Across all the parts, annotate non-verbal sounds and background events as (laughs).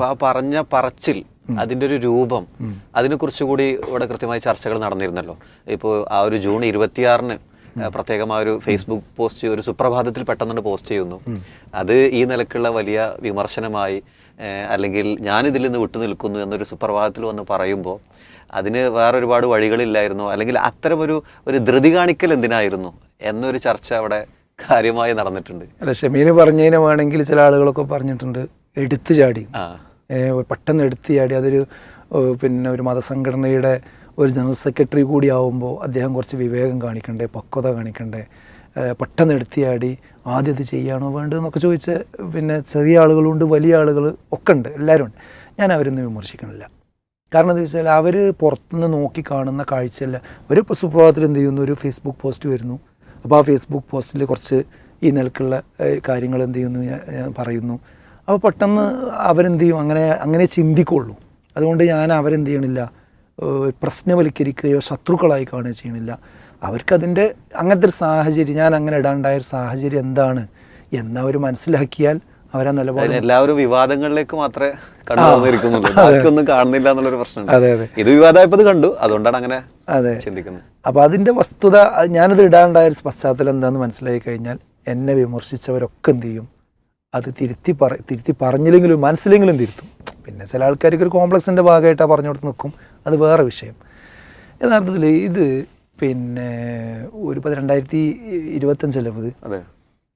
അപ്പൊ ആ പറഞ്ഞ പറച്ചിൽ അതിന്റെ ഒരു രൂപം അതിനെ കുറിച്ചുകൂടി ഇവിടെ കൃത്യമായി ചർച്ചകൾ നടന്നിരുന്നല്ലോ. ഇപ്പോൾ ആ ഒരു ജൂൺ ഇരുപത്തിയാറിന് പ്രത്യേകം ആ ഒരു ഫേസ്ബുക്ക് പോസ്റ്റ് ഒരു സുപ്രഭാതത്തിൽ പെട്ടെന്ന് പോസ്റ്റ് ചെയ്യുന്നു. അത് ഈ നിലക്കുള്ള വലിയ വിമർശനമായി അല്ലെങ്കിൽ ഞാനിതിൽ നിന്ന് വിട്ടു നിൽക്കുന്നു എന്നൊരു സുപ്രഭാതത്തിൽ വന്ന് പറയുമ്പോൾ അതിന് വേറെ ഒരുപാട് വഴികളില്ലായിരുന്നു അല്ലെങ്കിൽ അത്തരമൊരു ഒരു ധൃതി കാണിക്കൽ എന്തിനായിരുന്നു എന്നൊരു ചർച്ച അവിടെ കാര്യമായി നടന്നിട്ടുണ്ട്. അല്ല ഷമീന് പറഞ്ഞതിനെ വേണമെങ്കിൽ ചില ആളുകളൊക്കെ പറഞ്ഞിട്ടുണ്ട് എടുത്തു ചാടി. പെട്ടെന്ന് എടുത്തിയാടി അതൊരു പിന്നെ ഒരു മതസംഘടനയുടെ ഒരു ജനറൽ സെക്രട്ടറി കൂടി ആവുമ്പോൾ അദ്ദേഹം കുറച്ച് വിവേകം കാണിക്കണ്ടേ പക്വത കാണിക്കണ്ടേ? പെട്ടെന്ന് എടുത്തിയാടി ആദ്യം ഇത് ചെയ്യാണോ വേണ്ടതെന്നൊക്കെ ചോദിച്ച് പിന്നെ ചെറിയ ആളുകളുണ്ട് വലിയ ആളുകൾ ഒക്കെ ഉണ്ട് എല്ലാവരും ഉണ്ട്. ഞാൻ അവരൊന്നും വിമർശിക്കണില്ല. കാരണം എന്താ വെച്ചാൽ അവർ പുറത്തുനിന്ന് നോക്കി കാണുന്ന കാഴ്ചയല്ല. ഒരു സുപ്രഭാതത്തിൽ എന്ത് ചെയ്യുന്നു? ഒരു ഫേസ്ബുക്ക് പോസ്റ്റ് വരുന്നു. അപ്പോൾ ആ ഫേസ്ബുക്ക് പോസ്റ്റിൽ കുറച്ച് ഈ നിലക്കുള്ള കാര്യങ്ങൾ എന്ത് ചെയ്യുന്നു? ഞാൻ പറയുന്നു. അപ്പോൾ പെട്ടെന്ന് അവരെന്ത് ചെയ്യും? അങ്ങനെ അങ്ങനെ ചിന്തിക്കുള്ളൂ. അതുകൊണ്ട് ഞാൻ അവരെന്ത് ചെയ്യണില്ല. പ്രശ്നവൽക്കരിക്കുകയോ ശത്രുക്കളായി കാണുകയോ ചെയ്യണില്ല. അവർക്കതിന്റെ അങ്ങനത്തെ ഒരു സാഹചര്യം ഞാൻ അങ്ങനെ ഇടാണ്ടായ ഒരു സാഹചര്യം എന്താണ് എന്നവർ മനസ്സിലാക്കിയാൽ അവരാ നിലപാട് എല്ലാവരും വിവാദങ്ങളിലേക്ക് മാത്രമേ കണ്ടു വന്നിരിക്കുന്നുള്ളൂ. ബാക്കിയൊന്നും കാണുന്നില്ല എന്നുള്ളൊരു പ്രശ്നം അതെ അതെ. ഇത് വിവാദമായപ്പോൾ കണ്ടു. അതുകൊണ്ടാണ് അങ്ങനെ അതെ. ചിന്തിക്കുന്നത്. അപ്പോൾ അതിന്റെ വസ്തുത ഞാനത് ഇടാണ്ടായ ഒരു പശ്ചാത്തലം എന്താണെന്ന് മനസ്സിലായി കഴിഞ്ഞാൽ എന്നെ വിമർശിച്ചവരൊക്കെ എന്ത് ചെയ്യും? അത് തിരുത്തി പറ തിരുത്തി പറഞ്ഞില്ലെങ്കിലും മനസ്സിലെങ്കിലും തിരുത്തും. പിന്നെ ചില ആൾക്കാർക്ക് ഒരു കോംപ്ലക്സിന്റെ ഭാഗമായിട്ടാണ് പറഞ്ഞു കൊടുത്ത് നിൽക്കും. അത് വേറെ വിഷയം. യഥാർത്ഥത്തിൽ ഇത് പിന്നെ ഒരു പത്ത് രണ്ടായിരത്തി ഇരുപത്തഞ്ചല്ലേ അത്.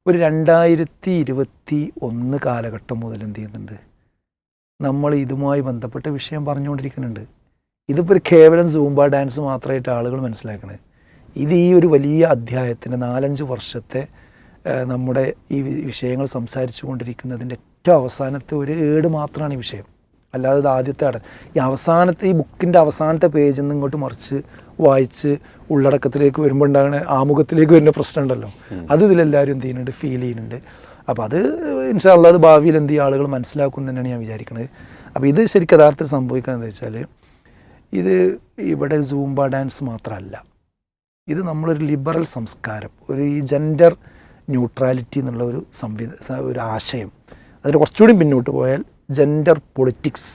ഒരു രണ്ടായിരത്തി ഇരുപത്തി ഒന്ന് കാലഘട്ടം മുതൽ എന്ത് ചെയ്യുന്നുണ്ട്? നമ്മൾ ഇതുമായി ബന്ധപ്പെട്ട വിഷയം പറഞ്ഞുകൊണ്ടിരിക്കുന്നുണ്ട്. ഇതിപ്പോൾ ഒരു കേവലം സൂംബ ഡാൻസ് മാത്രമായിട്ട് ആളുകൾ മനസ്സിലാക്കണത് ഇത് ഈ ഒരു വലിയ അധ്യായത്തിന്റെ നാലഞ്ച് വർഷത്തെ നമ്മുടെ ഈ വിഷയങ്ങൾ സംസാരിച്ചു കൊണ്ടിരിക്കുന്നതിന്റെ ഏറ്റവും അവസാനത്തെ ഒരു ഏട് മാത്രമാണ് ഈ വിഷയം. അല്ലാതെ ഇത് ആദ്യത്തെ അടൻ ഈ അവസാനത്തെ ഈ ബുക്കിന്റെ അവസാനത്തെ പേജിൽ നിന്ന് ഇങ്ങോട്ട് മറിച്ച് വായിച്ച് ഉള്ളടക്കത്തിലേക്ക് വരുമ്പോൾ ഉണ്ടാകുന്ന ആമുഖത്തിലേക്ക് വരുന്ന പ്രശ്നമുണ്ടല്ലോ അത് ഇതിലെല്ലാവരും എന്ത് ചെയ്യുന്നുണ്ട്? ഫീൽ ചെയ്യുന്നുണ്ട്. അപ്പോൾ അത് ഇൻഷാല്ല അത് ഭാവിയിൽ എന്ത് ചെയ്യും ആളുകൾ മനസ്സിലാക്കും എന്ന് തന്നെയാണ് ഞാൻ വിചാരിക്കുന്നത് അപ്പോൾ ഇത് ശരിക്കും യഥാർത്ഥത്തിൽ സംഭവിക്കുന്നത് എന്ന് വെച്ചാൽ ഇത് ഇവിടെ സൂംബ ഡാൻസ് മാത്രമല്ല. ഇത് നമ്മളൊരു ലിബറൽ സംസ്കാരം. ഒരു ഈ ജെൻഡർ ന്യൂട്രാലിറ്റി എന്നുള്ള ഒരു സംവിധ ഒരു ആശയം. അതിന് കുറച്ചുകൂടി പിന്നോട്ട് പോയാൽ ജെൻഡർ പൊളിറ്റിക്സ്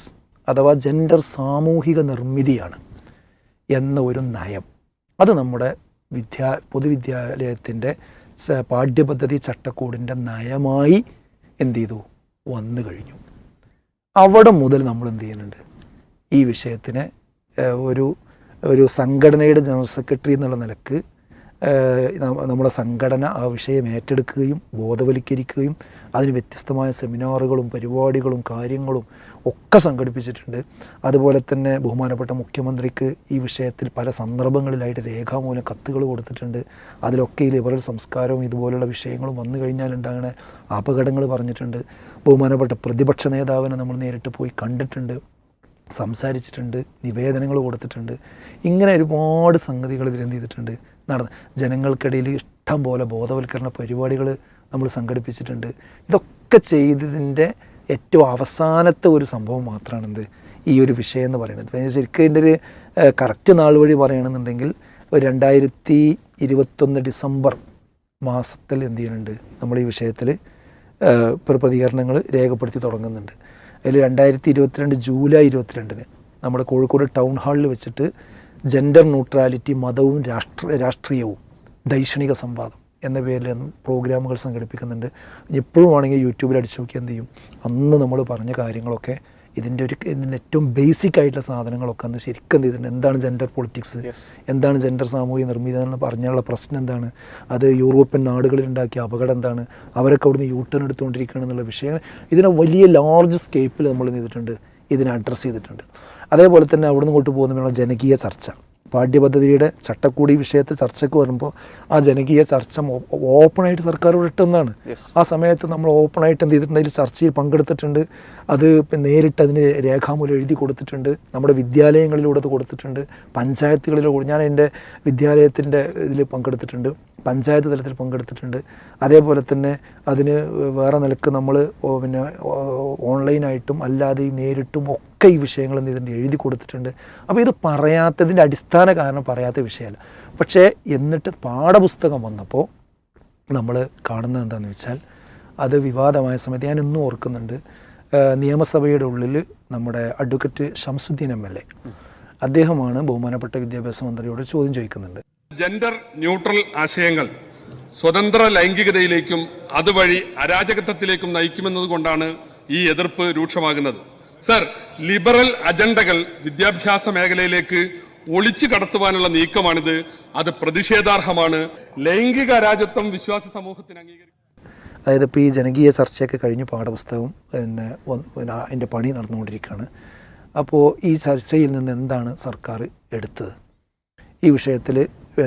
അഥവാ ജെൻഡർ സാമൂഹിക നിർമ്മിതിയാണ് എന്ന ഒരു നയം. അത് നമ്മുടെ വിദ്യാ പൊതുവിദ്യാലയത്തിന്റെ പാഠ്യപദ്ധതി ചട്ടക്കൂടിന്റെ നയമായി എന്ത് ചെയ്തു വന്നു കഴിഞ്ഞു. അവിടെ മുതൽ നമ്മൾ എന്ത് ചെയ്യുന്നുണ്ട്? ഈ വിഷയത്തിനെ ഒരു ഒരു സംഘടനയുടെ ജനറൽ സെക്രട്ടറി എന്നുള്ള നിലയ്ക്ക് നമ്മുടെ സംഘടന ആ വിഷയം ഏറ്റെടുക്കുകയും ബോധവൽക്കരിക്കുകയും അതിന് വ്യത്യസ്തമായ സെമിനാറുകളും പരിപാടികളും കാര്യങ്ങളും ഒക്കെ സംഘടിപ്പിച്ചിട്ടുണ്ട്. അതുപോലെ തന്നെ ബഹുമാനപ്പെട്ട മുഖ്യമന്ത്രിക്ക് ഈ വിഷയത്തിൽ പല സന്ദർഭങ്ങളിലായിട്ട് രേഖാമൂലം കത്തുകൾ കൊടുത്തിട്ടുണ്ട്. അതിലൊക്കെ ഈ ലിബറൽ സംസ്കാരവും ഇതുപോലുള്ള വിഷയങ്ങളും വന്നു കഴിഞ്ഞാൽ ഉണ്ടാകുന്ന അപകടങ്ങൾ പറഞ്ഞിട്ടുണ്ട്. ബഹുമാനപ്പെട്ട പ്രതിപക്ഷ നേതാവിനെ നമ്മൾ നേരിട്ട് പോയി കണ്ടിട്ടുണ്ട് സംസാരിച്ചിട്ടുണ്ട് നിവേദനങ്ങൾ കൊടുത്തിട്ടുണ്ട്. ഇങ്ങനെ ഒരുപാട് സംഗതികൾ ഇതിലെന്ത് ചെയ്തിട്ടുണ്ട്. നടന്ന് ജനങ്ങൾക്കിടയിൽ ഇഷ്ടം പോലെ ബോധവൽക്കരണ പരിപാടികൾ നമ്മൾ സംഘടിപ്പിച്ചിട്ടുണ്ട്. ഇതൊക്കെ ചെയ്തതിന്റെ ഏറ്റവും അവസാനത്തെ ഒരു സംഭവം മാത്രമാണ് എന്ത് ഈ ഒരു വിഷയം എന്ന് പറയുന്നത്. ശരിക്കും ഇതിന്റെ ഒരു കറക്റ്റ് നാൾ വഴി പറയുകയാണെന്നുണ്ടെങ്കിൽ ഒരു രണ്ടായിരത്തി ഇരുപത്തൊന്ന് ഡിസംബർ മാസത്തിൽ എന്ത് ചെയ്യുന്നുണ്ട്? നമ്മൾ ഈ വിഷയത്തിൽ പ്രതികരണങ്ങൾ രേഖപ്പെടുത്തി തുടങ്ങുന്നുണ്ട്. അതിൽ രണ്ടായിരത്തി ഇരുപത്തിരണ്ട് ജൂലൈ ഇരുപത്തിരണ്ടിന് നമ്മുടെ കോഴിക്കോട് ടൗൺ ഹാളിൽ വെച്ചിട്ട് ജെൻഡർ ന്യൂട്രാലിറ്റി മതവും രാഷ്ട്ര രാഷ്ട്രീയവും ദൈക്ഷണിക സംവാദം എന്ന പേരിൽ പ്രോഗ്രാമുകൾ സംഘടിപ്പിക്കുന്നുണ്ട്. എപ്പോഴും ആണെങ്കിൽ യൂട്യൂബിൽ അടിച്ചു നോക്കി എന്ത് ചെയ്യും? അന്ന് നമ്മൾ പറഞ്ഞ കാര്യങ്ങളൊക്കെ ഇതിന്റെ ഒരു ഇതിന്റെ ഏറ്റവും ബേസിക് ആയിട്ടുള്ള സാധനങ്ങളൊക്കെ അന്ന് ശരിക്കും എന്ത് ചെയ്തിട്ടുണ്ട്? എന്താണ് ജെൻഡർ പൊളിറ്റിക്സ് എന്താണ് ജെൻഡർ സാമൂഹിക നിർമ്മിതി എന്ന് പറഞ്ഞുള്ള പ്രശ്നം എന്താണ്? അത് യൂറോപ്യൻ നാടുകളിൽ ഉണ്ടാക്കിയ അപകടം എന്താണ്? അവരൊക്കെ അവിടുന്ന് യൂട്ടേൺ എടുത്തുകൊണ്ടിരിക്കുകയാണെന്നുള്ള വിഷയം. ഇതിനെ വലിയ ലാർജ് സ്കേപ്പിൽ നമ്മൾ ചെയ്തിട്ടുണ്ട്? ഇതിനെ അഡ്രസ്സ് ചെയ്തിട്ടുണ്ട്. അതേപോലെ തന്നെ അവിടെ നിന്ന് ഇങ്ങോട്ട് പോകുന്ന ജനകീയ ചർച്ച. പാഠ്യപദ്ധതിയുടെ ചട്ടക്കൂടി വിഷയത്തിൽ ചർച്ചയ്ക്ക് വരുമ്പോൾ ആ ജനകീയ ചർച്ച ഓപ്പണായിട്ട് സർക്കാർ ഇട്ടെന്നാണ്. ആ സമയത്ത് നമ്മൾ ഓപ്പണായിട്ട് എന്ത് ചെയ്തിട്ടുണ്ട്? അതിൽ ചർച്ചയിൽ പങ്കെടുത്തിട്ടുണ്ട്. അത് ഇപ്പം നേരിട്ട് അതിന് രേഖാമൂലം എഴുതി കൊടുത്തിട്ടുണ്ട്. നമ്മുടെ വിദ്യാലയങ്ങളിലൂടെ അത് കൊടുത്തിട്ടുണ്ട്. പഞ്ചായത്തുകളിലൂടെ ഞാൻ എന്റെ വിദ്യാലയത്തിന്റെ ഇതിൽ പങ്കെടുത്തിട്ടുണ്ട്. പഞ്ചായത്ത് തലത്തിൽ പങ്കെടുത്തിട്ടുണ്ട്. അതേപോലെ തന്നെ അതിന് വേറെ നിലയ്ക്ക് നമ്മൾ പിന്നെ ഓൺലൈനായിട്ടും അല്ലാതെ ഈ നേരിട്ടും ഒക്കെ ഈ വിഷയങ്ങൾ എന്ത് ചെയ്തിട്ടുണ്ട്? എഴുതി കൊടുത്തിട്ടുണ്ട്. അപ്പോൾ ഇത് പറയാത്തതിന്റെ അടിസ്ഥാന കാരണം പറയാത്ത വിഷയമല്ല. പക്ഷേ എന്നിട്ട് പാഠപുസ്തകം വന്നപ്പോൾ നമ്മൾ കാണുന്നത് എന്താണെന്ന് വെച്ചാൽ അത് വിവാദമായ സമയത്ത് ഞാൻ ഇന്നും ഓർക്കുന്നുണ്ട്. നിയമസഭയുടെ ഉള്ളിൽ നമ്മുടെ advocate Shamsuddin M L A അദ്ദേഹമാണ് ബഹുമാനപ്പെട്ട വിദ്യാഭ്യാസ മന്ത്രിയോട് ചോദ്യം ചോദിക്കുന്നുണ്ട്. ജെൻഡർ ന്യൂട്രൽ ആശയങ്ങൾ സ്വതന്ത്ര ലൈംഗികതയിലേക്കും അതുവഴി അരാജകത്വത്തിലേക്കും നയിക്കുമെന്നതുകൊണ്ടാണ് ഈ എതിർപ്പ് രൂക്ഷമാകുന്നത്. സർ ലിബറൽ അജണ്ടകൾ വിദ്യാഭ്യാസ മേഖലയിലേക്ക് ഒളിച്ചു കടത്തുവാനുള്ള നീക്കമാണിത്. അത് പ്രതിഷേധാർഹമാണ്. ലൈംഗിക അരാജത്വം വിശ്വാസ സമൂഹത്തിന് അംഗീകരിക്കും. അതായത് ഇപ്പോൾ ഈ ജനകീയ ചർച്ചയൊക്കെ കഴിഞ്ഞ് പാഠപുസ്തകം പിന്നെ അതിന്റെ പണി നടന്നുകൊണ്ടിരിക്കുകയാണ്. അപ്പോൾ ഈ ചർച്ചയിൽ നിന്ന് എന്താണ് സർക്കാർ എടുത്തത്? ഈ വിഷയത്തിൽ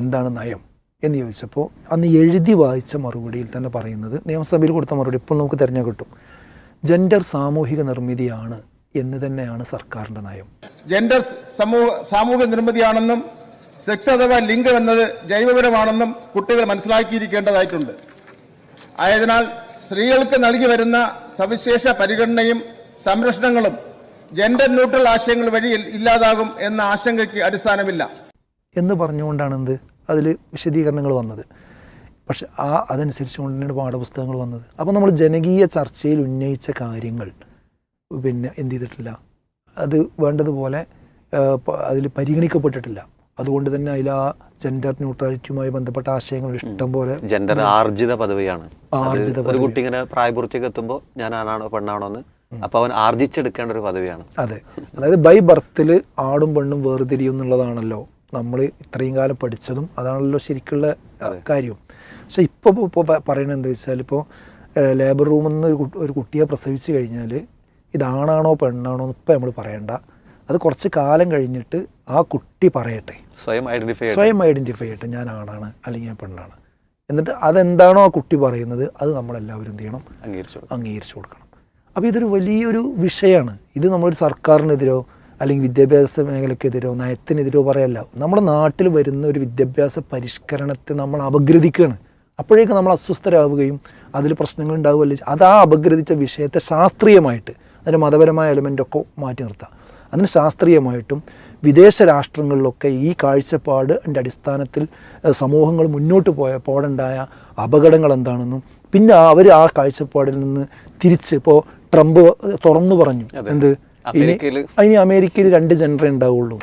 എന്താണ് നയം എന്ന് ചോദിച്ചപ്പോൾ അന്ന് എഴുതി വായിച്ച മറുപടിയിൽ തന്നെ പറയുന്നത് നിയമസഭയിൽ കൊടുത്ത മറുപടി ഇപ്പോൾ നമുക്ക് തിരഞ്ഞെടുക്കും ജെൻഡർ സാമൂഹിക നിർമ്മിതിയാണ് എന്ന് തന്നെയാണ് സർക്കാരിന്റെ നയം. ജെൻഡർ സമൂഹ സാമൂഹിക നിർമ്മിതിയാണെന്നും സെക്സ് അഥവാ ലിംഗം എന്നത് ജൈവപരമാണെന്നും കുട്ടികൾ മനസ്സിലാക്കിയിരിക്കേണ്ടതായിട്ടുണ്ട്. ആയതിനാൽ സ്ത്രീകൾക്ക് നൽകി വരുന്ന സവിശേഷ പരിഗണനയും സംരക്ഷണങ്ങളും ജെൻഡർ ന്യൂട്രൽ ആശയങ്ങൾ വഴി ഇല്ലാതാകും എന്ന ആശങ്കയ്ക്ക് അടിസ്ഥാനമില്ല. എന്ന് പറഞ്ഞുകൊണ്ടാണ് എന്ത്? അതിൽ വിശദീകരണങ്ങൾ വന്നത്. പക്ഷെ ആ അതനുസരിച്ചുകൊണ്ട് തന്നെയാണ് പാഠപുസ്തകങ്ങൾ വന്നത്. അപ്പോൾ നമ്മൾ ജനകീയ ചർച്ചയിൽ ഉന്നയിച്ച കാര്യങ്ങൾ പിന്നെ എന്ത് ചെയ്തിട്ടില്ല. അത് വേണ്ടതുപോലെ അതിൽ പരിഗണിക്കപ്പെട്ടിട്ടില്ല. അതുകൊണ്ട് തന്നെ അതിൽ ആ ജെൻഡർ ന്യൂട്രാലിറ്റിയുമായി ബന്ധപ്പെട്ട ആശയങ്ങൾ ഇഷ്ടം പോലെ ജെൻഡർ ആർജിത പദവിയാണ്. ആർജിത ഒരു കുട്ടി ഇങ്ങനെ പ്രായപൂർത്തിയൊക്കെ എത്തുമ്പോൾ ഞാൻ ആണാണോ പെണ്ണാണോ എന്ന് അപ്പൊ അവൻ ആർജിച്ചെടുക്കേണ്ട ഒരു പദവിയാണ്. അതെ. അതായത് ബൈ ബർത്തിൽ ആടും പെണ്ണും വേർതിരിയും എന്നുള്ളതാണല്ലോ നമ്മൾ ഇത്രയും കാലം പഠിച്ചതും അതാണല്ലോ ശരിക്കുള്ള കാര്യം. പക്ഷെ ഇപ്പോൾ ഇപ്പോൾ പറയണത് എന്താ വെച്ചാൽ ഇപ്പോൾ ലേബർ റൂമിൽ നിന്ന് ഒരു കുട്ടിയെ പ്രസവിച്ച് കഴിഞ്ഞാൽ ഇതാണാണോ പെണ്ണാണോ എന്ന് ഇപ്പം നമ്മൾ പറയണ്ട. അത് കുറച്ച് കാലം കഴിഞ്ഞിട്ട് ആ കുട്ടി പറയട്ടെ. സ്വയം ഐഡന്റിഫൈ സ്വയം ഐഡന്റിഫൈ ചെയ്യട്ടെ. ഞാൻ ആണാണ് അല്ലെങ്കിൽ ഞാൻ പെണ്ണാണ്. എന്നിട്ട് അതെന്താണോ ആ കുട്ടി പറയുന്നത് അത് നമ്മളെല്ലാവരും എന്ത് ചെയ്യണം? അംഗീകരിച്ചു കൊടുക്കണം. അപ്പോൾ ഇതൊരു വലിയൊരു വിഷയമാണ്. ഇത് നമ്മളൊരു സർക്കാരിനെതിരോ അല്ലെങ്കിൽ വിദ്യാഭ്യാസ മേഖലക്കെതിരോ നയത്തിനെതിരോ പറയല്ല. നമ്മുടെ നാട്ടിൽ വരുന്ന ഒരു വിദ്യാഭ്യാസ പരിഷ്കരണത്തെ നമ്മൾ അപഗ്രഥിക്കുകയാണ്. അപ്പോഴേക്കും നമ്മൾ അസ്വസ്ഥരാവുകയും അതിൽ പ്രശ്നങ്ങൾ ഉണ്ടാവുകയല്ലേ അത് ആ അപഗ്രഥിച്ച വിഷയത്തെ ശാസ്ത്രീയമായിട്ട് അതിന്റെ മതപരമായ എലമെന്റൊക്കെ മാറ്റി നിർത്താം. അതിന് ശാസ്ത്രീയമായിട്ടും വിദേശ രാഷ്ട്രങ്ങളിലൊക്കെ ഈ കാഴ്ചപ്പാട് അതിന്റെ അടിസ്ഥാനത്തിൽ സമൂഹങ്ങൾ മുന്നോട്ട് പോയ പോടുണ്ടായ അപകടങ്ങൾ എന്താണെന്നും പിന്നെ അവർ ആ കാഴ്ചപ്പാടിൽ നിന്ന് തിരിച്ച് ഇപ്പോൾ ട്രംപ് തുറന്നു പറഞ്ഞു. എന്ത്? ഇനി അമേരിക്കയിൽ രണ്ട് ജനറേ ഉണ്ടാവുള്ളൂ.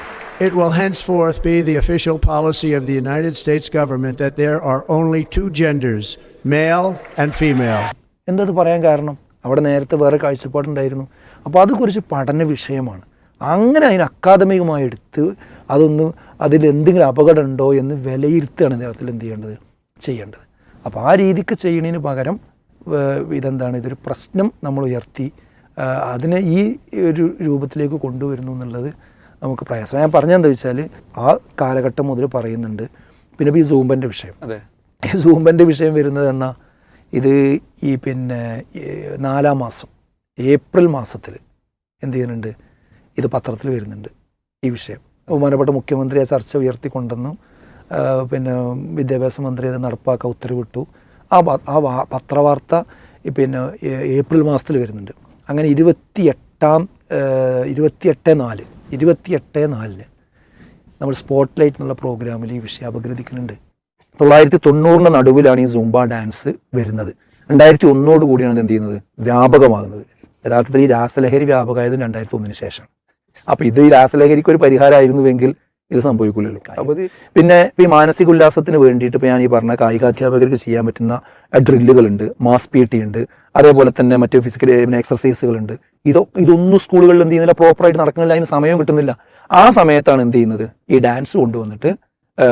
It will henceforth be the official policy of the United States government that there are only two genders, male and female. എന്തത് പറയാൻ കാരണം? അവിടെ നേരത്തെ വേറെ കാഴ്ചപ്പാടുണ്ടായിരുന്നു. അപ്പോൾ അത് കുറിച്ച് പഠന വിഷയമാണ്. അങ്ങനെ അതിന് അക്കാദമികമായി എടുത്ത് അതൊന്ന് അതിൽ എന്തെങ്കിലും അപകടം ഉണ്ടോ എന്ന് വിലയിരുത്തുകയാണ് നേരത്തിൽ എന്ത് ചെയ്യേണ്ടത്? ചെയ്യേണ്ടത്. അപ്പോൾ ആ രീതിക്ക് ചെയ്യുന്നതിന് പകരം ഇതെന്താണ്? ഇതൊരു പ്രശ്നം നമ്മൾ ഉയർത്തി അതിനെ ഈ ഒരു രൂപത്തിലേക്ക് കൊണ്ടുവരുന്നു എന്നുള്ളത് നമുക്ക് പ്രയാസം. ഞാൻ പറഞ്ഞതെന്താ വെച്ചാൽ ആ കാലഘട്ടം മുതൽ പറയുന്നുണ്ട്. പിന്നെ ഈ സൂമ്പന്റെ വിഷയം. അതെ. ഈ സൂമ്പന്റെ വിഷയം വരുന്നത് എന്നാ? ഇത് ഈ പിന്നെ നാലാം മാസം ഏപ്രിൽ മാസത്തിൽ എന്ത് ചെയ്യുന്നുണ്ട്? ഇത് പത്രത്തിൽ വരുന്നുണ്ട് ഈ വിഷയം. ബഹുമാനപ്പെട്ട മുഖ്യമന്ത്രി ആ ചർച്ച ഉയർത്തിക്കൊണ്ടെന്നും പിന്നെ വിദ്യാഭ്യാസ മന്ത്രി അത് നടപ്പാക്കാൻ ഉത്തരവിട്ടു. ആ ആ വാ- പത്രവാർത്ത പിന്നെ ഏപ്രിൽ മാസത്തിൽ വരുന്നുണ്ട്. അങ്ങനെ ഇരുപത്തിയെട്ടാം ഇരുപത്തിയെട്ട് നാല് ഇരുപത്തിയെട്ട് നാലിന് നമ്മൾ സ്പോട്ട് ലൈറ്റ് എന്നുള്ള പ്രോഗ്രാമിൽ ഈ വിഷയം അപഗ്രഥിക്കുന്നുണ്ട്. തൊള്ളായിരത്തി തൊണ്ണൂറിന്റെ നടുവിലാണ് ഈ സൂംബ ഡാൻസ് വരുന്നത്. രണ്ടായിരത്തി ഒന്നോട് കൂടിയാണ് ഇത് എന്ത് ചെയ്യുന്നത്? വ്യാപകമാകുന്നത്. യഥാർത്ഥത്തിൽ ഈ രാസലഹരി വ്യാപകമായത് രണ്ടായിരത്തി ഒന്നിന് ശേഷം അപ്പോൾ ഇത് ഈ രാസലഹരിക്ക് ഒരു പരിഹാരമായിരുന്നുവെങ്കിൽ ഇത് സംഭവിക്കില്ലല്ലോ അപ്പോൾ ഇത് പിന്നെ ഇപ്പൊ ഈ മാനസിക ഉല്ലാസത്തിന് വേണ്ടിയിട്ട് ഇപ്പോൾ ഞാൻ ഈ പറഞ്ഞ കായികാധ്യാപകർക്ക് ചെയ്യാൻ പറ്റുന്ന ഡ്രില്ലുകളുണ്ട് മാസ് പി ടി ഉണ്ട് അതേപോലെ തന്നെ മറ്റ് ഫിസിക്കൽ എക്സർസൈസുകളുണ്ട്. ഇതൊ ഇതൊന്നും സ്കൂളുകളിൽ എന്ത് ചെയ്യുന്നില്ല പ്രോപ്പറായിട്ട് നടക്കുന്നില്ല അതിന് സമയം കിട്ടുന്നില്ല. ആ സമയത്താണ് എന്ത് ചെയ്യുന്നത്? ഈ ഡാൻസ് കൊണ്ടുവന്നിട്ട്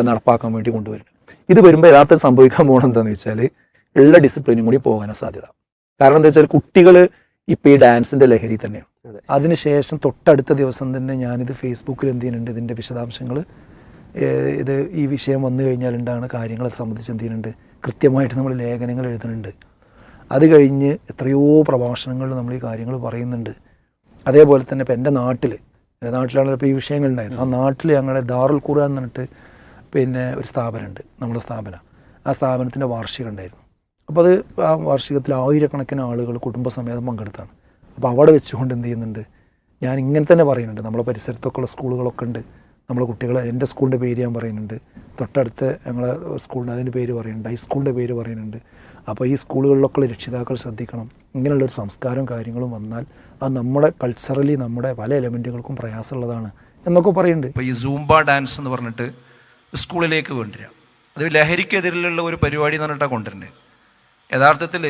നടപ്പാക്കാൻ വേണ്ടി കൊണ്ടുവരുന്നത്. ഇത് വരുമ്പോൾ യഥാർത്ഥത്തിൽ സംഭവിക്കാൻ പോകണം എന്താണെന്ന് വെച്ചാൽ ഉള്ള ഡിസിപ്ലിനും കൂടി പോകാനാണ് സാധ്യത. കാരണം എന്താ വെച്ചാൽ കുട്ടികൾ ഇപ്പോൾ ഈ ഡാൻസിന്റെ ലഹരി തന്നെയാണ്. അതിനുശേഷം തൊട്ടടുത്ത ദിവസം തന്നെ ഞാനിത് ഫേസ്ബുക്കിൽ എന്ത് ചെയ്യുന്നുണ്ട് ഇതിന്റെ വിശദാംശങ്ങൾ ഇത് ഈ വിഷയം വന്നു കഴിഞ്ഞാൽ ഉണ്ടാകുന്ന കാര്യങ്ങളെ സംബന്ധിച്ച് എന്ത് ചെയ്യുന്നുണ്ട് കൃത്യമായിട്ട് നമ്മൾ ലേഖനങ്ങൾ എഴുതുന്നുണ്ട്. അത് കഴിഞ്ഞ് എത്രയോ പ്രഭാഷണങ്ങളിൽ നമ്മൾ ഈ കാര്യങ്ങൾ പറയുന്നുണ്ട്. അതേപോലെ തന്നെ ഇപ്പം എന്റെ നാട്ടിൽ എന്റെ നാട്ടിലാണ് ഇപ്പോൾ ഈ വിഷയങ്ങൾ ഉണ്ടായത്. ആ നാട്ടിൽ ഞങ്ങളുടെ ദാറുൽ ഖുർആൻ എന്ന് പറഞ്ഞിട്ട് പിന്നെ ഒരു സ്ഥാപനമുണ്ട് നമ്മുടെ സ്ഥാപനം. ആ സ്ഥാപനത്തിന്റെ വാർഷികം ഉണ്ടായിരുന്നു. അപ്പോൾ അത് ആ വാർഷികത്തിൽ ആയിരക്കണക്കിന് ആളുകൾ കുടുംബസമേതം പങ്കെടുത്താണ്. അപ്പോൾ അവിടെ വെച്ചുകൊണ്ട് എന്ത് ചെയ്യുന്നുണ്ട്? ഞാൻ ഇങ്ങനെ തന്നെ പറയുന്നുണ്ട്. നമ്മളെ പരിസരത്തൊക്കെ ഉള്ള സ്കൂളുകളൊക്കെ ഉണ്ട്. നമ്മളെ കുട്ടികൾ എന്റെ സ്കൂളിന്റെ പേര് ഞാൻ പറയുന്നുണ്ട്. തൊട്ടടുത്ത് ഞങ്ങളെ സ്കൂളിന്റെ അതിന്റെ പേര് പറയുന്നുണ്ട്. ഹൈസ്കൂളിന്റെ പേര് പറയുന്നുണ്ട്. അപ്പോൾ ഈ സ്കൂളുകളിലൊക്കെ രക്ഷിതാക്കൾ ശ്രദ്ധിക്കണം. ഇങ്ങനെയുള്ളൊരു സംസ്കാരവും കാര്യങ്ങളും വന്നാൽ അത് നമ്മുടെ കൾച്ചറലി നമ്മുടെ പല എലമെന്റുകൾക്കും പ്രയാസമുള്ളതാണ് എന്നൊക്കെ പറയുന്നുണ്ട്. ഇപ്പോൾ ഈ സൂംബ ഡാൻസ് എന്ന് പറഞ്ഞിട്ട് സ്കൂളിലേക്ക് കൊണ്ടുവരിക. അത് ലഹരിക്കെതിരെയുള്ള ഒരു പരിപാടി എന്ന് പറഞ്ഞിട്ടാണ് കൊണ്ടുവരുന്നത്. യഥാർത്ഥത്തിൽ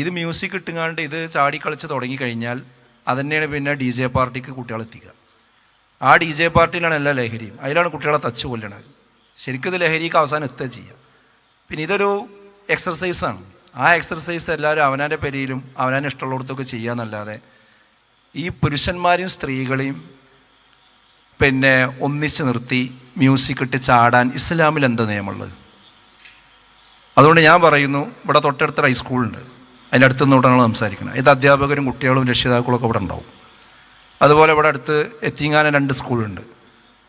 ഇത് മ്യൂസിക് ഇട്ടുങ്ങാണ്ട് ഇത് ചാടി കളിച്ച് തുടങ്ങിക്കഴിഞ്ഞാൽ അതന്നെയാണ് പിന്നെ ഡി ജെ പാർട്ടിക്ക് കുട്ടികളെ എത്തിക്കുക. ആ ഡി ജെ പാർട്ടിയിലാണ് എല്ലാ ലഹരിയും. അതിലാണ് കുട്ടികളെ തച്ച് കൊല്ലണത്. ശരിക്കും ഇത് ലഹരിക്ക് അവസാനം എത്തുക ചെയ്യുക പിന്നെ ഇതൊരു എക്സർസൈസാണ് ആ എക്സർസൈസ് എല്ലാവരും അവനാന്റെ പെരിയിലും അവനാൻ ഇഷ്ടമുള്ളിടത്തൊക്കെ ചെയ്യാന്നല്ലാതെ ഈ പുരുഷന്മാരെയും സ്ത്രീകളെയും പിന്നെ ഒന്നിച്ച് നിർത്തി മ്യൂസിക് ഇട്ട് ചാടാൻ ഇസ്ലാമിൽ എന്താ നിയമമുള്ളത്? അതുകൊണ്ട് ഞാൻ പറയുന്നു ഇവിടെ തൊട്ടടുത്ത ഹൈസ്കൂളുണ്ട് അതിന്റെ അടുത്ത് നിന്നോട്ടാണ് സംസാരിക്കുന്നത്. ഇത് അധ്യാപകരും കുട്ടികളും രക്ഷിതാക്കളും ഒക്കെ ഇവിടെ ഉണ്ടാവും. അതുപോലെ ഇവിടെ അടുത്ത് എത്തിങ്ങാന രണ്ട് സ്കൂളുണ്ട്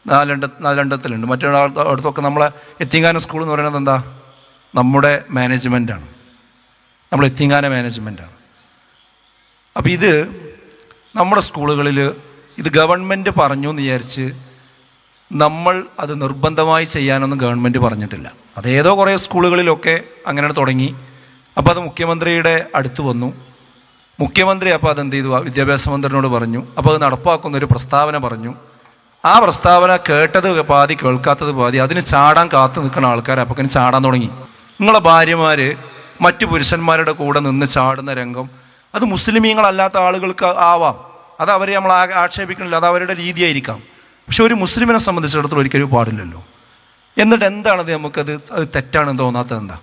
നാലണ്ട നാലണ്ടത്തിലുണ്ട്. മറ്റൊരാൾ അടുത്തൊക്കെ നമ്മളെ എത്തിങ്ങാന സ്കൂൾ എന്ന് പറയുന്നത് എന്താ? നമ്മുടെ മാനേജ്മെന്റാണ് നമ്മൾ എത്തിങ്ങാന മാനേജ്മെന്റാണ് അപ്പോൾ ഇത് നമ്മുടെ സ്കൂളുകളിൽ ഇത് ഗവൺമെന്റ് പറഞ്ഞു എന്ന് വിചാരിച്ച് നമ്മൾ അത് നിർബന്ധമായി ചെയ്യാനൊന്നും ഗവൺമെന്റ് പറഞ്ഞിട്ടില്ല. അതേതോ കുറേ സ്കൂളുകളിലൊക്കെ അങ്ങനെ തുടങ്ങി. അപ്പോൾ അത് മുഖ്യമന്ത്രിയുടെ അടുത്ത് വന്നു. മുഖ്യമന്ത്രി അപ്പോൾ അതെന്ത് ചെയ്തു? വിദ്യാഭ്യാസ മന്ത്രിനോട് പറഞ്ഞു. അപ്പോൾ അത് നടപ്പാക്കുന്ന ഒരു പ്രസ്താവന പറഞ്ഞു. ആ പ്രസ്താവന കേട്ടത് പാതി കേൾക്കാത്തത് പാതി അതിന് ചാടാൻ കാത്തു നിൽക്കുന്ന ആൾക്കാർ അപ്പോൾ അപ്പക്കിന് ചാടാൻ തുടങ്ങി. നിങ്ങളെ ഭാര്യമാർ മറ്റു പുരുഷന്മാരുടെ കൂടെ നിന്ന് ചാടുന്ന രംഗം. അത് മുസ്ലിമീങ്ങളല്ലാത്ത ആളുകൾക്ക് ആവാം. അത് അവരെ നമ്മൾ ആക്ഷേപിക്കണില്ല. അത് അവരുടെ രീതിയായിരിക്കാം. പക്ഷെ ഒരു മുസ്ലിമിനെ സംബന്ധിച്ചിടത്തോളം ഒരിക്കലും പാടില്ലല്ലോ. എന്നിട്ട് എന്താണത് നമുക്കത് അത് തെറ്റാണെന്ന് തോന്നാത്തത് എന്താ?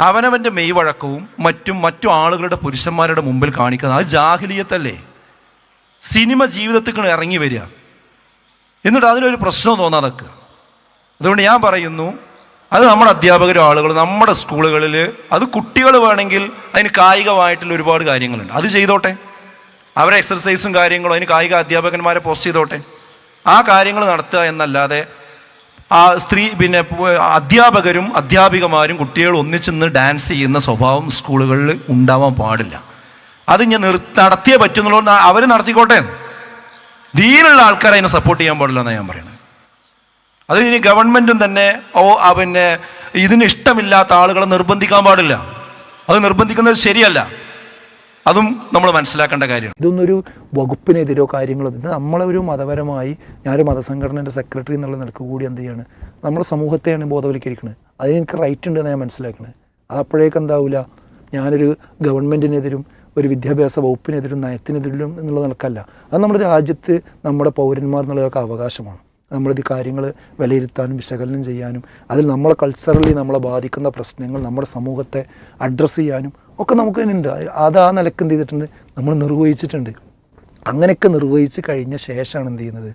അവനവന്റെ മെയ് വഴക്കവും മറ്റും മറ്റു ആളുകളുടെ പുരുഷന്മാരുടെ മുമ്പിൽ കാണിക്കുന്നത് അത് ജാഹിലിയത്തല്ലേ? സിനിമ ജീവിതത്തിൽ ഇറങ്ങി വരിക. എന്നിട്ട് അതിനൊരു പ്രശ്നവും തോന്നാതൊക്കെ അതുകൊണ്ട് ഞാൻ പറയുന്നു അത് നമ്മുടെ അധ്യാപകരും ആളുകൾ നമ്മുടെ സ്കൂളുകളിൽ അത് കുട്ടികൾ വേണമെങ്കിൽ അതിന് കായികമായിട്ടുള്ള ഒരുപാട് കാര്യങ്ങളുണ്ട്. അത് ചെയ്തോട്ടെ. അവരെ എക്സർസൈസും കാര്യങ്ങളും അതിന് കായിക അധ്യാപകന്മാരെ പോസ്റ്റ് ചെയ്തോട്ടെ. ആ കാര്യങ്ങൾ നടത്തുക എന്നല്ലാതെ ആ സ്ത്രീ പിന്നെ അധ്യാപകരും അധ്യാപികമാരും കുട്ടികൾ ഒന്നിച്ചെന്ന് ഡാൻസ് ചെയ്യുന്ന സ്വഭാവം സ്കൂളുകളിൽ ഉണ്ടാവാൻ പാടില്ല. അത് ഞാൻ നിർ നടത്തിയേ പറ്റുന്നുള്ളൂ അവർ നടത്തിക്കോട്ടെ. ധീരുള്ള ആൾക്കാർ അതിനെ സപ്പോർട്ട് ചെയ്യാൻ പാടില്ല എന്നാണ് ഞാൻ പറയുന്നത് അത് ഇനി ഗവൺമെന്റും തന്നെ ഓ പിന്നെ ഇതിന് ഇഷ്ടമില്ലാത്ത ആളുകളെ നിർബന്ധിക്കാൻ പാടില്ല. അത് നിർബന്ധിക്കുന്നത് ശരിയല്ല. അതും നമ്മൾ മനസ്സിലാക്കേണ്ട കാര്യമാണ് ഇതൊന്നും ഒരു വകുപ്പിനെതിരോ കാര്യങ്ങളോ ഇത് നമ്മളെ ഒരു മതപരമായി ഞാനൊരു മതസംഘടനയുടെ സെക്രട്ടറി എന്നുള്ള നിലയ്ക്ക് കൂടി എന്ത് ചെയ്യാണ്? നമ്മുടെ സമൂഹത്തെയാണ് ബോധവൽക്കരിക്കുന്നത് അതിന് എനിക്ക് റൈറ്റ് ഉണ്ട് എന്ന് ഞാൻ മനസ്സിലാക്കുന്നത് അത് അപ്പോഴേക്ക് എന്താവില്ല ഞാനൊരു ഗവൺമെന്റിനെതിരും ഒരു വിദ്യാഭ്യാസ വകുപ്പിനെതിരും നയത്തിനെതിരും എന്നുള്ള നിലക്കല്ല. അത് നമ്മുടെ രാജ്യത്ത് നമ്മുടെ പൗരന്മാർ എന്നുള്ളതൊക്കെ അവകാശമാണ്. നമ്മളിത് കാര്യങ്ങൾ വിലയിരുത്താനും വിശകലനം ചെയ്യാനും അതിൽ നമ്മളെ കൾച്ചറലി നമ്മളെ ബാധിക്കുന്ന പ്രശ്നങ്ങൾ നമ്മുടെ സമൂഹത്തെ അഡ്രസ്സ് ചെയ്യാനും ഒക്കെ നമുക്ക് തന്നെ ഉണ്ട്. അത് ആ നിലയ്ക്ക് എന്ത് ചെയ്തിട്ടുണ്ട്? നമ്മൾ നിർവഹിച്ചിട്ടുണ്ട്. അങ്ങനെയൊക്കെ നിർവഹിച്ച് കഴിഞ്ഞ ശേഷമാണ് എന്ത് ചെയ്യുന്നത്?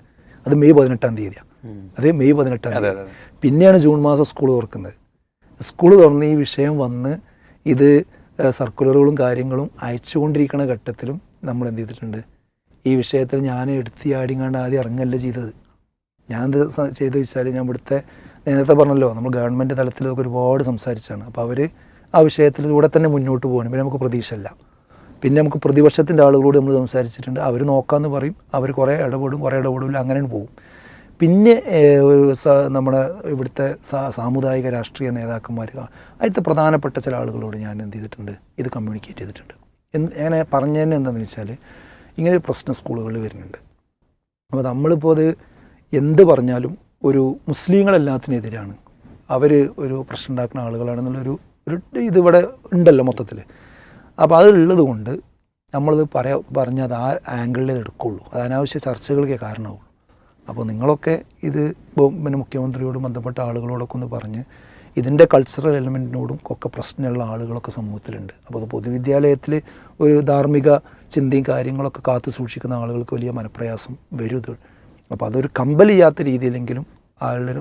അത് മെയ് പതിനെട്ടാം തീയതിയാണ് അതേ മെയ് പതിനെട്ടാം തീയതി. പിന്നെയാണ് ജൂൺ മാസം സ്കൂൾ തുറക്കുന്നത്. സ്കൂൾ തുറന്ന് ഈ വിഷയം വന്ന് ഇത് സർക്കുലറുകളും കാര്യങ്ങളും അയച്ചുകൊണ്ടിരിക്കുന്ന ഘട്ടത്തിലും നമ്മൾ എന്ത് ചെയ്തിട്ടുണ്ട്? ഈ വിഷയത്തിൽ ഞാൻ എടുത്തിയാടിങ്ങാണ്ട് ആദ്യം ഇറങ്ങല്ല ചെയ്തത്. ഞാൻ എന്ത് ചെയ്ത് വെച്ചാൽ ഞാൻ ഇവിടുത്തെ നേരത്തെ പറഞ്ഞല്ലോ നമ്മൾ ഗവൺമെന്റ് തലത്തിലൊക്കെ ഒരുപാട് സംസാരിച്ചാണ് അപ്പോൾ അവർ ആ വിഷയത്തിൽ വിഷയത്തിലൂടെ തന്നെ മുന്നോട്ട് പോകണം. പിന്നെ നമുക്ക് പ്രതീക്ഷയില്ല. പിന്നെ നമുക്ക് പ്രതിപക്ഷത്തിന്റെ ആളുകളോട് നമ്മൾ സംസാരിച്ചിട്ടുണ്ട്. അവർ നോക്കാമെന്ന് പറയും. അവർ കുറേ ഇടപെടും കുറേ ഇടപെടില്ല അങ്ങനെ പോകും. പിന്നെ ഒരു നമ്മുടെ ഇവിടുത്തെ സാമുദായിക രാഷ്ട്രീയ നേതാക്കന്മാർ അതിലത്തെ പ്രധാനപ്പെട്ട ചില ആളുകളോട് ഞാൻ എന്ത് ചെയ്തിട്ടുണ്ട്? ഇത് കമ്മ്യൂണിക്കേറ്റ് ചെയ്തിട്ടുണ്ട്. എന്ന് ഞാൻ പറഞ്ഞതന്നെ എന്താണെന്ന് വെച്ചാൽ ഇങ്ങനെ പ്രശ്നം സ്കൂളുകളിൽ വരുന്നുണ്ട്. അപ്പോൾ നമ്മളിപ്പോൾ അത് എന്ത് പറഞ്ഞാലും ഒരു മുസ്ലിങ്ങളെല്ലാത്തിനെതിരാണ്. അവർ ഒരു പ്രശ്നം ഉണ്ടാക്കുന്ന ആളുകളാണെന്നുള്ളൊരു ഒരു ഇതിവിടെ ഉണ്ടല്ലോ മൊത്തത്തിൽ. അപ്പോൾ അതുള്ളത് കൊണ്ട് നമ്മളത് പറയാ പറഞ്ഞാൽ അത് ആ ആംഗിളിൽ എടുക്കുള്ളൂ. അത് അനാവശ്യ ചർച്ചകൾക്കേ കാരണമാവുള്ളൂ. അപ്പോൾ നിങ്ങളൊക്കെ ഇത് പിന്നെ മുഖ്യമന്ത്രിയോടും ബന്ധപ്പെട്ട ആളുകളോടൊക്കെ ഒന്ന് പറഞ്ഞ് ഇതിന്റെ കൾച്ചറൽ എലമെന്റിനോടും ഒക്കെ പ്രശ്നമുള്ള ആളുകളൊക്കെ സമൂഹത്തിലുണ്ട്. അപ്പോൾ അത് പൊതുവിദ്യാലയത്തിൽ ഒരു ധാർമ്മിക ചിന്തയും കാര്യങ്ങളൊക്കെ കാത്തു സൂക്ഷിക്കുന്ന ആളുകൾക്ക് വലിയ മനപ്രയാസം വരും ഇത്. അപ്പോൾ അതൊരു കമ്പൽ ചെയ്യാത്ത രീതിയിലെങ്കിലും ആളുടെ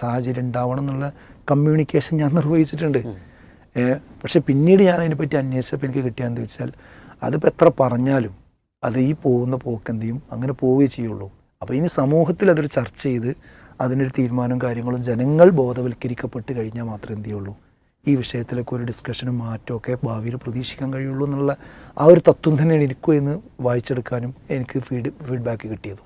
സാഹചര്യം ഉണ്ടാവണം എന്നുള്ള കമ്മ്യൂണിക്കേഷൻ ഞാൻ നിർവഹിച്ചിട്ടുണ്ട്. പക്ഷേ പിന്നീട് ഞാൻ അതിനെപ്പറ്റി അന്വേഷിച്ചപ്പോൾ എനിക്ക് കിട്ടിയെന്ന് വെച്ചാൽ അതിപ്പോൾ എത്ര പറഞ്ഞാലും അത് ഈ പോകുന്ന പോക്ക് എന്ത് ചെയ്യും? അങ്ങനെ പോവുകയേ ചെയ്യുള്ളൂ. അപ്പോൾ ഇനി സമൂഹത്തിൽ അതൊരു ചർച്ച ചെയ്ത് അതിനൊരു തീരുമാനവും കാര്യങ്ങളും ജനങ്ങൾ ബോധവൽക്കരിക്കപ്പെട്ട് കഴിഞ്ഞാൽ മാത്രമേ എന്ത് ചെയ്യുള്ളൂ? ഈ വിഷയത്തിലൊക്കെ ഒരു ഡിസ്കഷനും മാറ്റമൊക്കെ ഭാവിയിൽ പ്രതീക്ഷിക്കാൻ കഴിയുള്ളൂ എന്നുള്ള ആ ഒരു തത്വം തന്നെയാണ് എനിക്കും ഇന്ന് വായിച്ചെടുക്കാനും എനിക്ക് ഫീഡ് ഫീഡ്ബാക്ക് കിട്ടിയത്.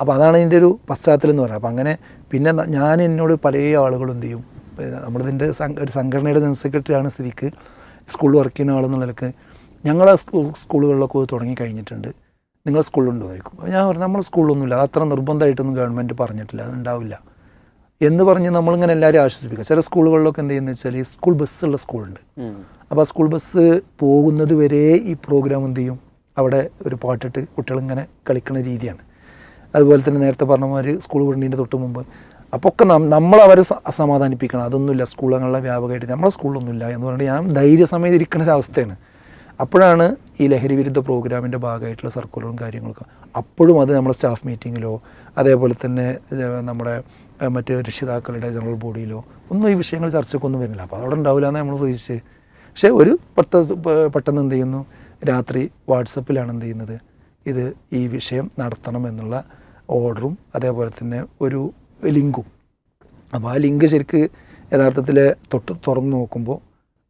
അപ്പോൾ അതാണ് ഇതിന്റെ ഒരു പശ്ചാത്തലം എന്ന് പറയുന്നത്. അപ്പോൾ അങ്ങനെ പിന്നെ ഞാൻ എന്നോട് പല ആളുകളും എന്ത് ചെയ്യും? നമ്മളിതിന്റെ ഒരു സംഘടനയുടെ ജനറൽ സെക്രട്ടറി ആണ് സ്ഥിതിക്ക് സ്കൂളിൽ വർക്ക് ചെയ്യുന്ന ആളെന്നുള്ള നിലയ്ക്ക് ഞങ്ങളെ സ്കൂ സ്കൂളുകളിലൊക്കെ തുടങ്ങി കഴിഞ്ഞിട്ടുണ്ട്. നിങ്ങൾ സ്കൂളിലുണ്ടോ ചോദിക്കും. അപ്പോൾ ഞാൻ പറഞ്ഞു നമ്മുടെ സ്കൂളിലൊന്നുമില്ല. അത് അത്ര നിർബന്ധമായിട്ടൊന്നും ഗവൺമെന്റ് പറഞ്ഞിട്ടില്ല. അതുണ്ടാവില്ല എന്ന് പറഞ്ഞ് നമ്മളിങ്ങനെ എല്ലാവരും ആശ്വസിപ്പിക്കുക. ചില സ്കൂളുകളിലൊക്കെ എന്ത് ചെയ്യുന്നത് വെച്ചാൽ ഈ സ്കൂൾ ബസ്സുള്ള സ്കൂളുണ്ട്. അപ്പോൾ ആ സ്കൂൾ ബസ് പോകുന്നത് വരെ ഈ പ്രോഗ്രാം എന്ത് ചെയ്യും? അവിടെ ഒരു പാട്ടിട്ട് കുട്ടികളിങ്ങനെ കളിക്കുന്ന രീതിയാണ്. അതുപോലെ തന്നെ നേരത്തെ പറഞ്ഞ മാതിരി സ്കൂൾ വിടുന്നതിന്റെ തൊട്ട് മുമ്പ് അപ്പോൾ ഒക്കെ നമ്മൾ അവരെ സമാധാനിപ്പിക്കണം. അതൊന്നുമില്ല. സ്കൂളുകളിലെ വ്യാപകമായിട്ട് നമ്മളെ സ്കൂളിലൊന്നുമില്ല എന്ന് പറഞ്ഞാൽ ഞാൻ ധൈര്യസമയത്ത് ഇരിക്കുന്ന ഒരവസ്ഥയാണ് അപ്പോഴാണ് ഈ ലഹരി വിരുദ്ധ പ്രോഗ്രാമിന്റെ ഭാഗമായിട്ടുള്ള സർക്കുലറും കാര്യങ്ങളൊക്കെ. അപ്പോഴും അത് നമ്മുടെ സ്റ്റാഫ് മീറ്റിങ്ങിലോ അതേപോലെ തന്നെ നമ്മുടെ മറ്റ് രക്ഷിതാക്കളുടെ ജനറൽ ബോഡിയിലോ ഒന്നും ഈ വിഷയങ്ങൾ ചർച്ചയ്ക്കൊന്നും വരുന്നില്ല. അപ്പോൾ അവിടെ ഉണ്ടാവില്ല എന്ന് നമ്മൾ പ്രതീക്ഷിച്ച്. പക്ഷേ ഒരു പെട്ട പെട്ടെന്ന് എന്ത് ചെയ്യുന്നു? രാത്രി വാട്സപ്പിലാണ് എന്ത് ചെയ്യുന്നത്? ഇത് ഈ വിഷയം നടത്തണം എന്നുള്ള ഓർഡറും അതേപോലെ തന്നെ ഒരു ലിങ്കും. അപ്പോൾ ആ ലിങ്ക് ശരിക്ക് യഥാർത്ഥത്തിൽ തൊട്ട് തുറന്നു നോക്കുമ്പോൾ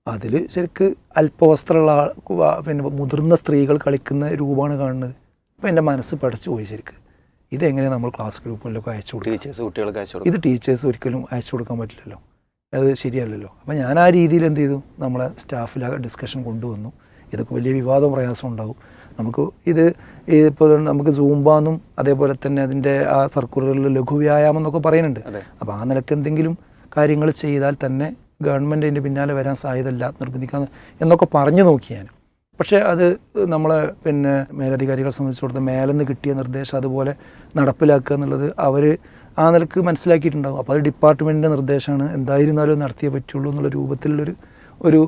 അതിൽ ശരിക്ക് അല്പവസ്ത്രമുള്ള ആൾ പിന്നെ മുതിർന്ന സ്ത്രീകൾ കളിക്കുന്ന രൂപമാണ് കാണുന്നത്. അപ്പോൾ എന്റെ മനസ്സ് പടച്ചു പോയി ശരിക്ക്. ഇതെങ്ങനെ നമ്മൾ ക്ലാസ് ഗ്രൂപ്പുകളിലൊക്കെ അയച്ചു ടീച്ചേഴ്സ് കുട്ടികൾക്ക് അയച്ചു കൊടുക്കും. ഇത് ടീച്ചേഴ്സ് ഒരിക്കലും അയച്ചു കൊടുക്കാൻ പറ്റില്ലല്ലോ. അത് ശരിയല്ലല്ലോ. അപ്പോൾ ഞാൻ ആ രീതിയിൽ എന്ത് ചെയ്തു? നമ്മളെ സ്റ്റാഫിൽ ആ ഡിസ്കഷൻ കൊണ്ടുവന്നു. ഇതൊക്കെ വലിയ വിവാദവും പ്രയാസം ഉണ്ടാവും. നമുക്ക് ഇത് ഇപ്പോൾ നമുക്ക് സൂമ്പാന്നും അതേപോലെ തന്നെ അതിന്റെ ആ സർക്കുലറിൽ ലഘുവ്യായാമം എന്നൊക്കെ പറയുന്നുണ്ട് അപ്പോൾ ആ നിലയ്ക്ക് എന്തെങ്കിലും കാര്യങ്ങൾ ചെയ്താൽ തന്നെ ഗവൺമെന്റ് അതിന്റെ പിന്നാലെ വരാൻ സാധ്യതയില്ല നിർബന്ധിക്കാൻ എന്നൊക്കെ പറഞ്ഞു നോക്കി ഞാൻ. പക്ഷേ അത് നമ്മളെ പിന്നെ മേലധികാരികളെ സംബന്ധിച്ചിടത്തോളം മേലെന്ന് കിട്ടിയ നിർദ്ദേശം അതുപോലെ നടപ്പിലാക്കുക എന്നുള്ളത് അവർ ആ നിലയ്ക്ക് മനസ്സിലാക്കിയിട്ടുണ്ടാകും അപ്പോൾ അത് ഡിപ്പാർട്ട്മെന്റിന്റെ നിർദ്ദേശമാണ്. എന്തായിരുന്നാലും നടത്തിയേ പറ്റുള്ളൂ എന്നുള്ള രൂപത്തിലുള്ളൊരു ഒരു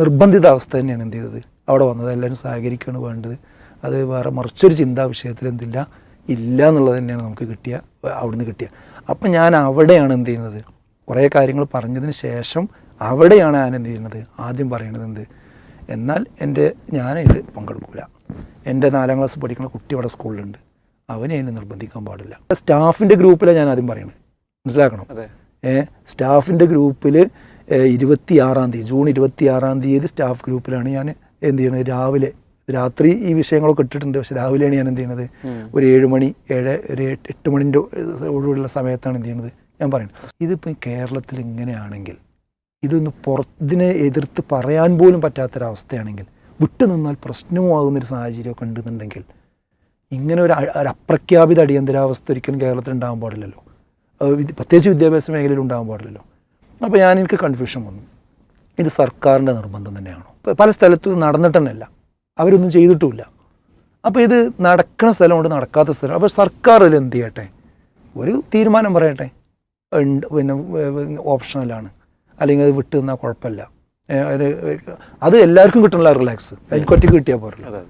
നിർബന്ധിത അവസ്ഥ തന്നെയാണ് എന്ത് ചെയ്തത്. അവിടെ വന്നത് എല്ലാവരും സഹകരിക്കുകയാണ് വേണ്ടത്. അത് വേറെ മറിച്ചൊരു ചിന്താ വിഷയത്തിൽ എന്തില്ല. ഇല്ല എന്നുള്ളത് തന്നെയാണ് നമുക്ക് കിട്ടിയ അവിടുന്ന് കിട്ടിയ. അപ്പം ഞാൻ അവിടെയാണ് എന്ത് ചെയ്യുന്നത്? കുറേ കാര്യങ്ങൾ പറഞ്ഞതിന് ശേഷം അവിടെയാണ് ഞാൻ എന്ത് ചെയ്യുന്നത്? ആദ്യം പറയണത് എന്ത്? എന്നാൽ എന്റെ ഞാൻ ഇത് പങ്കെടുക്കില്ല എന്റെ നാലാം ക്ലാസ് പഠിക്കുന്ന കുട്ടി അവിടെ സ്കൂളിലുണ്ട്. അവനെ എന്നെ നിർബന്ധിക്കാൻ പാടില്ല. സ്റ്റാഫിന്റെ ഗ്രൂപ്പിലാണ് ഞാൻ ആദ്യം പറയുന്നത് മനസ്സിലാക്കണം? ഏ സ്റ്റാഫിന്റെ ഗ്രൂപ്പിൽ ഇരുപത്തി ആറാം തീയതി ജൂൺ ഇരുപത്തി ആറാം തീയതി സ്റ്റാഫ് ഗ്രൂപ്പിലാണ് ഞാൻ എന്ത് ചെയ്യണത്? രാവിലെ. രാത്രി ഈ വിഷയങ്ങളൊക്കെ ഇട്ടിട്ടുണ്ട്. പക്ഷെ രാവിലെയാണ് ഞാൻ എന്ത് ചെയ്യണത്? ഒരു ഏഴ് മണി ഏഴ് ഒരു എട്ട് മണിന്റെ ഒഴിവുള്ള സമയത്താണ് എന്ത് ചെയ്യണത്? ഞാൻ പറയുന്നത് ഇതിപ്പോൾ കേരളത്തിൽ ഇങ്ങനെയാണെങ്കിൽ ഇതൊന്ന് പുറത്തിനെ എതിർത്ത് പറയാൻ പോലും പറ്റാത്തൊരവസ്ഥയാണെങ്കിൽ വിട്ടു നിന്നാൽ പ്രശ്നവുമാകുന്നൊരു സാഹചര്യമൊക്കെ ഉണ്ടെന്നുണ്ടെങ്കിൽ ഇങ്ങനെ ഒരു അപ്രഖ്യാപിത അടിയന്തരാവസ്ഥ ഒരിക്കലും കേരളത്തിൽ ഉണ്ടാകാൻ പാടില്ലല്ലോ. പ്രത്യേകിച്ച് വിദ്യാഭ്യാസ മേഖലയിൽ ഉണ്ടാകാൻ പാടില്ലല്ലോ. അപ്പോൾ ഞാൻ എനിക്ക് കൺഫ്യൂഷൻ വന്നു. ഇത് സർക്കാരിന്റെ നിർബന്ധം തന്നെയാണോ? പല സ്ഥലത്തും നടന്നിട്ടെന്നല്ല. അവരൊന്നും ചെയ്തിട്ടുമില്ല. അപ്പോൾ ഇത് നടക്കുന്ന സ്ഥലമുണ്ട് നടക്കാത്ത സ്ഥലം. അപ്പോൾ സർക്കാർ അതിൽ എന്ത് ചെയ്യട്ടെ? ഒരു തീരുമാനം പറയട്ടെ. ഉണ്ട് പിന്നെ ഓപ്ഷണലാണ്. അല്ലെങ്കിൽ അത് വിട്ടു നിന്നാൽ കുഴപ്പമില്ല. അത് എല്ലാവർക്കും കിട്ടണല്ല റിലാക്സ്. എനിക്ക് ഒറ്റയ്ക്ക് കിട്ടിയാൽ പോരല്ലോ.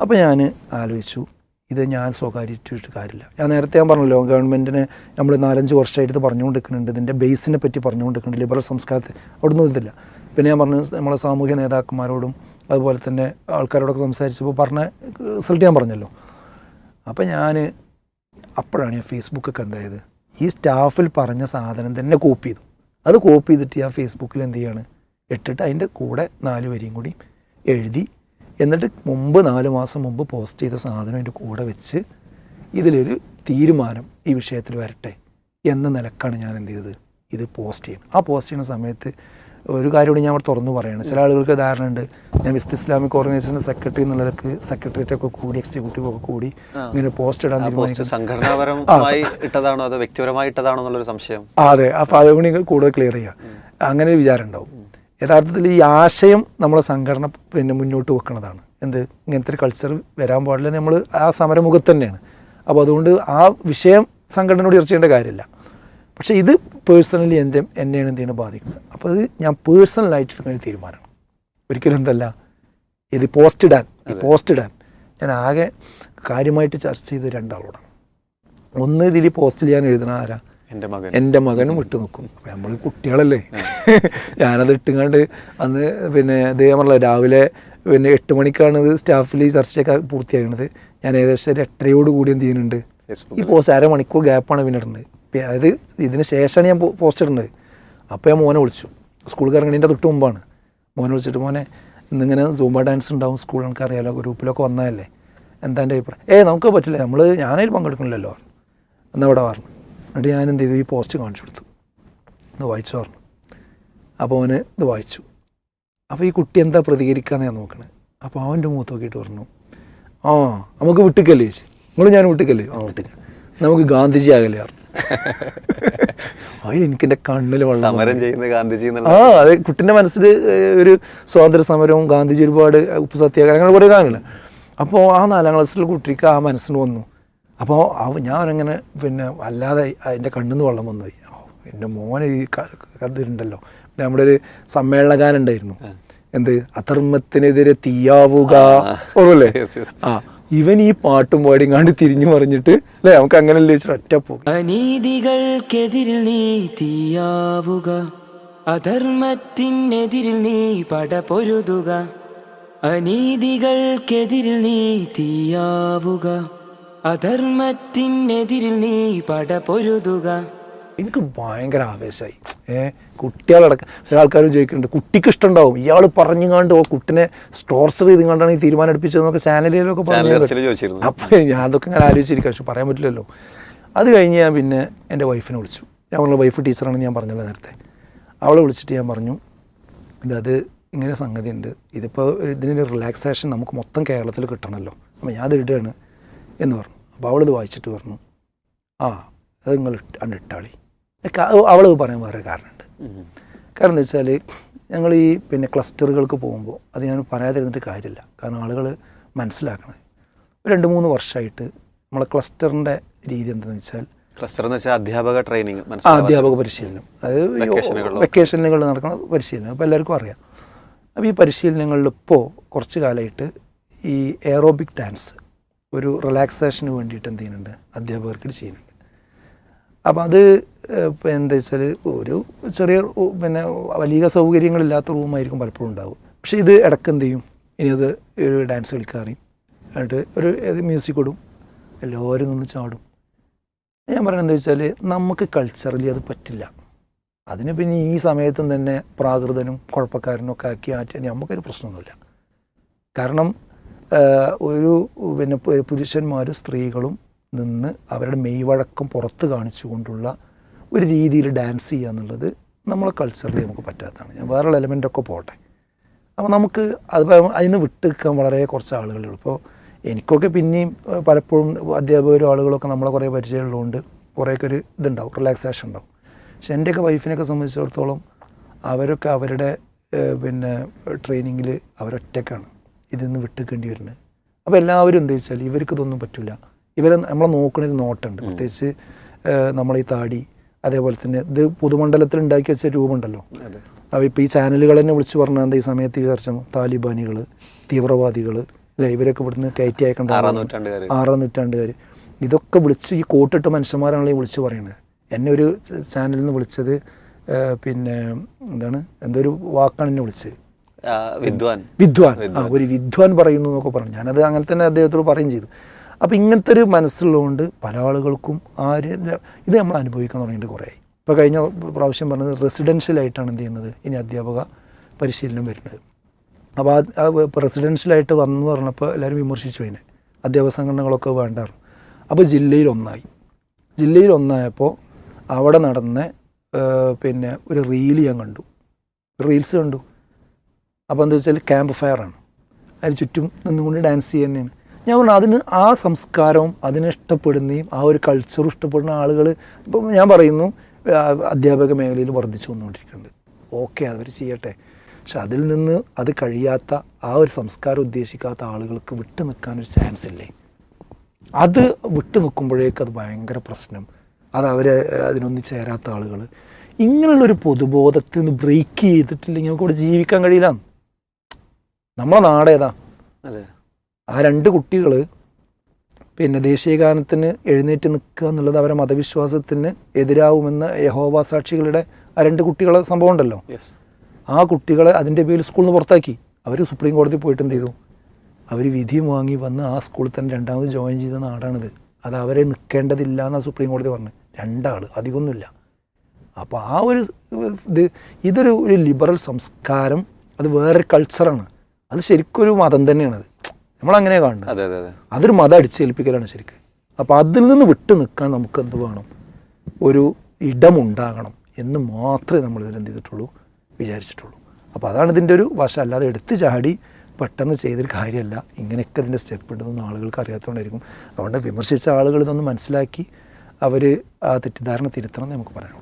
അപ്പോൾ ഞാൻ ആലോചിച്ചു ഇത് ഞാൻ സ്വകാര്യമായിട്ട് കാര്യമില്ല. ഞാൻ നേരത്തെ ഞാൻ പറഞ്ഞല്ലോ ഗവൺമെന്റിന് നമ്മൾ നാലഞ്ച് വർഷമായിട്ട് പറഞ്ഞുകൊണ്ടിരിക്കുന്നുണ്ട്. ഇതിന്റെ ബേസിനെ പറ്റി പറഞ്ഞുകൊണ്ടിരിക്കുന്നുണ്ട്. ലിബറൽ സംസ്കാരത്തെ അവിടെ ഒന്നും ഇതില്ല. പിന്നെ ഞാൻ പറഞ്ഞു നമ്മളെ സാമൂഹ്യ നേതാക്കന്മാരോടും അതുപോലെ തന്നെ ആൾക്കാരോടൊക്കെ സംസാരിച്ചപ്പോൾ പറഞ്ഞ റിസൾട്ട് ഞാൻ പറഞ്ഞല്ലോ. അപ്പോൾ ഞാൻ അപ്പോഴാണ് ഞാൻ ഫേസ്ബുക്കൊക്കെ എന്തായത്? ഈ സ്റ്റാഫിൽ പറഞ്ഞ സാധനം തന്നെ കോപ്പി ചെയ്തു. അത് കോപ്പി ചെയ്തിട്ട് ഞാൻ ഫേസ്ബുക്കിൽ എന്ത് ചെയ്യാണ്? ഇട്ടിട്ട് അതിന്റെ കൂടെ നാല് വരിയും കൂടി എഴുതി എന്നിട്ട് മുമ്പ് നാല് മാസം മുമ്പ് പോസ്റ്റ് ചെയ്ത സാധനം അതിന്റെ കൂടെ വെച്ച് ഇതിലൊരു തീരുമാനം ഈ വിഷയത്തിൽ വരട്ടെ എന്ന നിലക്കാണ് ഞാൻ എന്ത് ചെയ്തത്? ഇത് പോസ്റ്റ് ചെയ്യുന്നത് ആ പോസ്റ്റ് ചെയ്യുന്ന സമയത്ത് ഒരു കാര്യം കൂടി ഞാൻ അവിടെ തുറന്നു പറയുകയാണ് ചില ആളുകൾക്ക് ധാരണ ഉണ്ട്. ഞാൻ വിസ്ത് ഇസ്ലാമിക് ഓർഗനൈസേഷന്റെ സെക്രട്ടറി എന്നുള്ളവർക്ക് സെക്രട്ടേറിയറ്റ് ഒക്കെ കൂടി എക്സിക്യൂട്ടീവ് ഒക്കെ കൂടി ഇങ്ങനെ പോസ്റ്റ് ഇടാൻ സംഘടനാപരമായി ഇട്ടതാണോ അതോ വ്യക്തിപരമായി ഇട്ടതാണോ എന്നുള്ളൊരു സംശയം? അതെ. അപ്പോൾ അതുകൊണ്ട് കൂടുതൽ ക്ലിയർ ചെയ്യാം. അങ്ങനെ ഒരു വിചാരം ഉണ്ടാവും. യഥാർത്ഥത്തിൽ ഈ ആശയം നമ്മളെ സംഘടന പിന്നെ മുന്നോട്ട് വെക്കുന്നതാണ്. എന്ത്? ഇങ്ങനത്തെ ഒരു കൾച്ചർ വരാൻ പാടില്ല നമ്മൾ ആ സമരമുഖത്ത് തന്നെയാണ്. അപ്പോൾ അതുകൊണ്ട് ആ വിഷയം സംഘടനയോട് ചർച്ച ചെയ്യേണ്ട കാര്യമില്ല. പക്ഷേ ഇത് പേഴ്സണലി എന്റെ എന്നെയാണ് എന്തെയാണ് ബാധിക്കുന്നത്. അപ്പോൾ അത് ഞാൻ പേഴ്സണലായിട്ട് എടുക്കുന്ന ഒരു തീരുമാനമാണ്. ഒരിക്കലും എന്തല്ല ഇത് പോസ്റ്റ് ഇടാൻ ഈ പോസ്റ്റ് ഇടാൻ ഞാൻ ആകെ കാര്യമായിട്ട് ചർച്ച ചെയ്ത് രണ്ടാളോടാണ്. ഒന്ന് ഇതിൽ പോസ്റ്റ് ചെയ്യാൻ എഴുതണ ആരാ? എന്റെ മകൻ. എന്റെ മകനും വിട്ടു നിൽക്കും. അപ്പം നമ്മൾ കുട്ടികളല്ലേ? ഞാനത് ഇട്ടുങ്ങാണ്ട് അന്ന് പിന്നെ ഇത് രാവിലെ പിന്നെ എട്ട് മണിക്കാണ് ഇത് സ്റ്റാഫിൽ ഈ ചർച്ചയൊക്കെ പൂർത്തിയാകുന്നത് ഞാൻ ഏകദേശം ഒരു എട്ടരയോട് കൂടി എന്ത് ചെയ്യുന്നുണ്ട്? ഈ പോസ്റ്റ് അരമണിക്കൂർ ഗ്യാപ്പാണ് പിന്നെ ഇടുന്നത്. അതായത് ഇതിന് ശേഷമാണ് ഞാൻ പോസ്റ്റ് ഇടുന്നത് അപ്പോൾ ഞാൻ മോനെ വിളിച്ചു. സ്കൂളിൽ ഇറങ്ങണതിന്റെ തൊട്ട് മുമ്പാണ്. മോനെ വിളിച്ചിട്ട് മോനെ ഇന്നിങ്ങനെ സൂംബ ഡാൻസ് ഉണ്ടാവും സ്കൂളിൽ എനിക്കറിയാലോ ഗ്രൂപ്പിലൊക്കെ വന്നതല്ലേ? എന്താ എന്റെ അഭിപ്രായം? ഏ നമുക്ക് പറ്റില്ല. നമ്മൾ ഞാനതിൽ പങ്കെടുക്കണില്ലല്ലോ. എന്നാൽ ഇവിടെ പറഞ്ഞു. എന്നിട്ട് ഞാൻ എന്ത് ചെയ്തു? ഈ പോസ്റ്റ് കാണിച്ചു കൊടുത്തു. ഇത് വായിച്ചു പറഞ്ഞു. അപ്പോൾ അവന് ഇത് വായിച്ചു. അപ്പോൾ ഈ കുട്ടി എന്താ പ്രതികരിക്കാന്ന് ഞാൻ നോക്കണത് അപ്പോൾ അവന്റെ മുഖത്ത് നോക്കിയിട്ട് പറഞ്ഞു ആ നമുക്ക് വിട്ടിക്കല്ലേ ചേച്ചി? നിങ്ങൾ ഞാൻ വിട്ടിക്കല്ലേ? ആ വിട്ടിക്ക. നമുക്ക് ഗാന്ധിജി ആകല്ലേ പറഞ്ഞു. (laughs) അതിൽ എനിക്ക് എന്റെ കണ്ണിൽ വെള്ളം സമരം ചെയ്യുന്ന ഗാന്ധിജി ആ അത് കുട്ടിന്റെ മനസ്സിൽ ഒരു സ്വാതന്ത്ര്യ സമരവും ഗാന്ധിജി ഒരുപാട് ഉപ്പ് സത്യാഗ്രഹം അങ്ങനെ കുറേ കാര്യമില്ല അപ്പോൾ ആ നാലാം ക്ലാസ്സിലെ കുട്ടിക്ക് ആ മനസ്സിന് വന്നു. അപ്പോൾ അവ അങ്ങനെ പിന്നെ അല്ലാതെ അതിന്റെ കണ്ണിൽ നിന്ന് വെള്ളം വന്നു എന്റെ മോനെ ഈ കതിരുണ്ടല്ലോ. പിന്നെ നമ്മുടെ ഒരു സമ്മേളന ഗാനം ഉണ്ടായിരുന്നു എന്ത്? അധർമ്മത്തിനെതിരെ തീയാവുക. ഓർമ്മല്ലേ. ആ. ഇവൻ ഈ പാട്ടും പാടിങ്ങാണ്ട് തിരിഞ്ഞു മറിഞ്ഞിട്ട് അല്ലേ നമുക്ക് അങ്ങനെ വെച്ചിട്ട് ഒറ്റ പോകും അനീതികൾക്കെതിരിൽ നീ തീയാവുക. അധർമ്മത്തിനെതിരിൽ നീ പടപൊരുതുക അനീതികൾക്കെതിരിൽ നീ തീയാവുക. അധർമ്മത്തിനെതിരിൽ നീ പടപൊരുതുക എനിക്ക് ഭയങ്കര ആവേശമായി ഏ കുട്ടികളടക്കം ചില ആൾക്കാരും ചോദിക്കുന്നുണ്ട് കുട്ടിക്ക് ഇഷ്ടമുണ്ടാവും? ഇയാൾ പറഞ്ഞുകൊണ്ട് ഓ കുട്ടിനെ ടോർച്ചർ ചെയ്ത് കണ്ടാണ് ഈ തീരുമാനം എടുപ്പിച്ചതെന്നൊക്കെ ചാനലിലൊക്കെ പറഞ്ഞു അപ്പോൾ ഞാൻ അതൊക്കെ ഇങ്ങനെ ആലോചിച്ചിരിക്കാം പക്ഷെ പറയാൻ പറ്റില്ലല്ലോ. അത് കഴിഞ്ഞ് ഞാൻ പിന്നെ എന്റെ വൈഫിനെ വിളിച്ചു. ഞാൻ പറഞ്ഞ വൈഫ് ടീച്ചറാണെന്ന് ഞാൻ പറഞ്ഞല്ലോ നേരത്തെ. അവളെ വിളിച്ചിട്ട് ഞാൻ പറഞ്ഞു ഇതത് ഇങ്ങനെ സംഗതി ഉണ്ട് ഇതിപ്പോൾ ഇതിനൊരു റിലാക്സേഷൻ നമുക്ക് മൊത്തം കേരളത്തിൽ കിട്ടണമല്ലോ. അപ്പോൾ ഞാൻ അത് ഇടുകയാണ്. എന്ന് പറഞ്ഞു. അപ്പോൾ അവളിത് വായിച്ചിട്ട് പറഞ്ഞു ആ അത് നിങ്ങൾ ഇട്ട് അണ്ട് ഇട്ടാളി. അവൾ പറയാൻ വേറെ കാരണമുണ്ട്. കാരണം എന്താ വെച്ചാൽ ഞങ്ങൾ ഈ പിന്നെ ക്ലസ്റ്ററുകൾക്ക് പോകുമ്പോൾ അത് ഞാൻ പറയാതിരുന്നിട്ട് കാര്യമില്ല. കാരണം ആളുകൾ മനസ്സിലാക്കണം ഒരു രണ്ട് മൂന്ന് വർഷമായിട്ട് നമ്മളെ ക്ലസ്റ്ററിന്റെ രീതി എന്താണെന്ന് വെച്ചാൽ ക്ലസ്റ്റർ എന്ന് വെച്ചാൽ അധ്യാപക ട്രെയിനിങ് അധ്യാപക പരിശീലനം. അതായത് വെക്കേഷനുകൾ നടക്കുന്ന പരിശീലനം. അപ്പോൾ എല്ലാവർക്കും അറിയാം. അപ്പോൾ ഈ പരിശീലനങ്ങളിൽ ഇപ്പോൾ കുറച്ച് കാലമായിട്ട് ഈ എയറോബിക് ഡാൻസ് ഒരു റിലാക്സേഷന് വേണ്ടിയിട്ട് എന്ത് ചെയ്യുന്നുണ്ട്? അധ്യാപകർക്ക് ചെയ്യുന്നുണ്ട്. അപ്പോൾ അത് എന്താ വെച്ചാൽ ഒരു ചെറിയ പിന്നെ വലിയ സൗകര്യങ്ങളില്ലാത്ത റൂമായിരിക്കും പലപ്പോഴും ഉണ്ടാവും പക്ഷേ ഇത് ഇടയ്ക്ക് എന്ത് ചെയ്യും? ഇനി അത് ഒരു ഡാൻസ് കളിക്കാറിയും. എന്നിട്ട് ഒരു മ്യൂസിക് ഇടും. എല്ലാവരും നിന്ന് ചാടും. ഞാൻ പറയുന്നത് എന്താ വെച്ചാൽ നമുക്ക് കൾച്ചറലി അത് പറ്റില്ല. അതിന് പിന്നെ ഈ സമയത്തും തന്നെ പ്രാകൃതനും കുഴപ്പക്കാരനും ഒക്കെ ആക്കി മാറ്റാൻ നമുക്കൊരു പ്രശ്നമൊന്നുമില്ല. കാരണം ഒരു പിന്നെ പുരുഷന്മാരും സ്ത്രീകളും നിന്ന് അവരുടെ മെയ്വഴക്കം പുറത്ത് കാണിച്ചുകൊണ്ടുള്ള ഒരു രീതിയിൽ ഡാൻസ് ചെയ്യുക എന്നുള്ളത് നമ്മളെ കൾച്ചറിൽ നമുക്ക് പറ്റാത്തതാണ്. ഞാൻ വേറെ എലമെന്റൊക്കെ പോട്ടെ. അപ്പോൾ നമുക്ക് അത് അതിന് വിട്ട് നിൽക്കാൻ വളരെ കുറച്ച് ആളുകളുള്ളൂ ഇപ്പോൾ എനിക്കൊക്കെ പിന്നെയും പലപ്പോഴും അധ്യാപകരും ആളുകളൊക്കെ നമ്മളെ കുറേ പരിചയമുള്ളതുകൊണ്ട് കുറേയൊക്കെ ഒരു ഇതുണ്ടാവും റിലാക്സേഷൻ ഉണ്ടാവും. പക്ഷെ എന്റെയൊക്കെ വൈഫിനെയൊക്കെ സംബന്ധിച്ചിടത്തോളം അവരൊക്കെ അവരുടെ പിന്നെ ട്രെയിനിങ്ങിൽ അവരൊറ്റക്കാണ് ഇതിൽ നിന്ന് വിട്ടുക്കേണ്ടി വരുന്നത്. അപ്പോൾ എല്ലാവരും എന്താ വെച്ചാൽ ഇവർക്ക് ഇതൊന്നും പറ്റില്ല ഇവരെ നമ്മളെ നോക്കണൊരു നോട്ടുണ്ട് പ്രത്യേകിച്ച് നമ്മളീ താടി അതേപോലെ തന്നെ ഇത് പൊതുമണ്ഡലത്തിൽ ഉണ്ടാക്കി വെച്ച രൂപമുണ്ടല്ലോ. അപ്പോൾ ഇപ്പോൾ ഈ ചാനലുകൾ തന്നെ വിളിച്ചു പറഞ്ഞാൽ എന്താ ഈ സമയത്ത് ഈ ചർച്ച താലിബാനികൾ തീവ്രവാദികൾ അല്ലെ? ഇവരൊക്കെ ഇവിടുന്ന് കയറ്റി അയക്കേണ്ട ആറാം നൂറ്റാണ്ടുകാർ ആറാം നൂറ്റാണ്ടുകാർ ഇതൊക്കെ വിളിച്ച് ഈ കോട്ടിട്ട് മനുഷ്യന്മാരാണല്ലോ ഈ വിളിച്ച് പറയുന്നത് എന്നെ ഒരു ചാനലിൽ നിന്ന് വിളിച്ചത് പിന്നെ എന്താണ്? എന്തോ ഒരു വാക്കാണ് എന്നെ വിളിച്ചത്. വിദ്വാൻ. വിദ്വാൻ. ആ ഒരു വിദ്വാൻ പറയുന്നു എന്നൊക്കെ പറഞ്ഞു. ഞാനത് അങ്ങനെ തന്നെ അദ്ദേഹത്തോട് പറയുകയും ചെയ്തു. അപ്പോൾ ഇങ്ങനത്തെ ഒരു മനസ്സുള്ളതുകൊണ്ട് പല ആളുകൾക്കും ആര് ഇത് നമ്മൾ അനുഭവിക്കാൻ തുടങ്ങിയിട്ട് കുറേ ഇപ്പോൾ കഴിഞ്ഞ പ്രാവശ്യം പറഞ്ഞത് റെസിഡൻഷ്യലായിട്ടാണ് എന്ത് ചെയ്യുന്നത്? ഇനി അധ്യാപക പരിശീലനം വരുന്നത്. അപ്പോൾ ആ റെസിഡൻഷ്യലായിട്ട് വന്നു പറഞ്ഞപ്പോൾ എല്ലാവരും വിമർശിച്ചു അതിനെ. അധ്യാപക സംഘടനകളൊക്കെ വേണ്ടായിരുന്നു. അപ്പോൾ ജില്ലയിൽ ഒന്നായി. ജില്ലയിൽ ഒന്നായപ്പോൾ അവിടെ നടന്ന പിന്നെ ഒരു റീൽ ഞാൻ കണ്ടു. റീൽസ് കണ്ടു. അപ്പോൾ എന്താ വെച്ചാൽ ക്യാമ്പ് ഫയറാണ് അതിന് ചുറ്റും നിന്നുകൊണ്ട് ഡാൻസ് ചെയ്യുക തന്നെയാണ്. ഞാൻ പറഞ്ഞു അതിന് ആ സംസ്കാരവും അതിനെ ഇഷ്ടപ്പെടുന്നതും ആ ഒരു കൾച്ചറും ഇഷ്ടപ്പെടുന്ന ആളുകൾ ഇപ്പം ഞാൻ പറയുന്നു അധ്യാപക മേഖലയിൽ വർദ്ധിച്ചു വന്നുകൊണ്ടിരിക്കുന്നുണ്ട്. ഓക്കെ അവർ ചെയ്യട്ടെ. പക്ഷെ അതിൽ നിന്ന് അത് കഴിയാത്ത ആ ഒരു സംസ്കാരം ഉദ്ദേശിക്കാത്ത ആളുകൾക്ക് വിട്ടു നിൽക്കാനൊരു ചാൻസ് ഇല്ലേ? അത് വിട്ടു നിൽക്കുമ്പോഴേക്ക് അത് ഭയങ്കര പ്രശ്നം. അത് അവരെ അതിനൊന്നും ചേരാത്ത ആളുകൾ ഇങ്ങനെയുള്ളൊരു പൊതുബോധത്തിൽ നിന്ന് ബ്രേക്ക് ചെയ്തിട്ടില്ലെങ്കിൽ നമുക്ക് ഇവിടെ ജീവിക്കാൻ കഴിയില്ല. നമ്മളെ നാടേതാ അതെ. ആ രണ്ട് കുട്ടികൾ പിന്നെ ദേശീയഗാനത്തിന് എഴുന്നേറ്റ് നിൽക്കുക എന്നുള്ളത് അവരെ മതവിശ്വാസത്തിന് എതിരാവുമെന്ന് യഹോവ സാക്ഷികളുടെ ആ രണ്ട് കുട്ടികളെ സംഭവം ഉണ്ടല്ലോ. ആ കുട്ടികളെ അതിന്റെ പേരിൽ സ്കൂളിൽ നിന്ന് പുറത്താക്കി. അവർ സുപ്രീം കോടതി പോയിട്ട് എന്ത് ചെയ്തു. അവർ വിധി വാങ്ങി വന്ന് ആ സ്കൂളിൽ തന്നെ രണ്ടാമത് ജോയിൻ ചെയ്ത നാടാണിത്. അത് അവരെ നിൽക്കേണ്ടതില്ല എന്നാണ് സുപ്രീം കോടതി പറഞ്ഞത്. രണ്ടാൾ അധികമൊന്നുമില്ല അപ്പോൾ ആ ഒരു ഇത് ഇതൊരു ഒരു ലിബറൽ സംസ്കാരം അത് വേറൊരു കൾച്ചറാണ് അത് ശരിക്കും ഒരു മതം തന്നെയാണത്. നമ്മളങ്ങനെ കാണുന്നത്. അതെ അതെ അതെ. അതൊരു മതം അടിച്ചേൽപ്പിക്കലാണ് ശരിക്കും. അപ്പോൾ അതിൽ നിന്ന് വിട്ടു നിൽക്കാൻ നമുക്ക് എന്ത് വേണം? ഒരു ഇടമുണ്ടാകണം എന്ന് മാത്രമേ നമ്മൾ ഇതിൽ എന്ത് ചെയ്തിട്ടുള്ളൂ? വിചാരിച്ചിട്ടുള്ളൂ. അപ്പോൾ അതാണ് ഇതിന്റെ ഒരു വശം. അല്ലാതെ എടുത്തു ചാടി പെട്ടെന്ന് ചെയ്തൊരു കാര്യമല്ല. ഇങ്ങനെയൊക്കെ ഇതിന്റെ സ്റ്റെപ്പ് ഉണ്ടെന്നൊന്നും ആളുകൾക്ക് അറിയാത്തതുകൊണ്ടായിരിക്കും അതുകൊണ്ട് വിമർശിച്ച ആളുകൾ ഇതൊന്ന് മനസ്സിലാക്കി അവർ ആ തെറ്റിദ്ധാരണ തിരുത്തണം എന്ന് നമുക്ക് പറയാം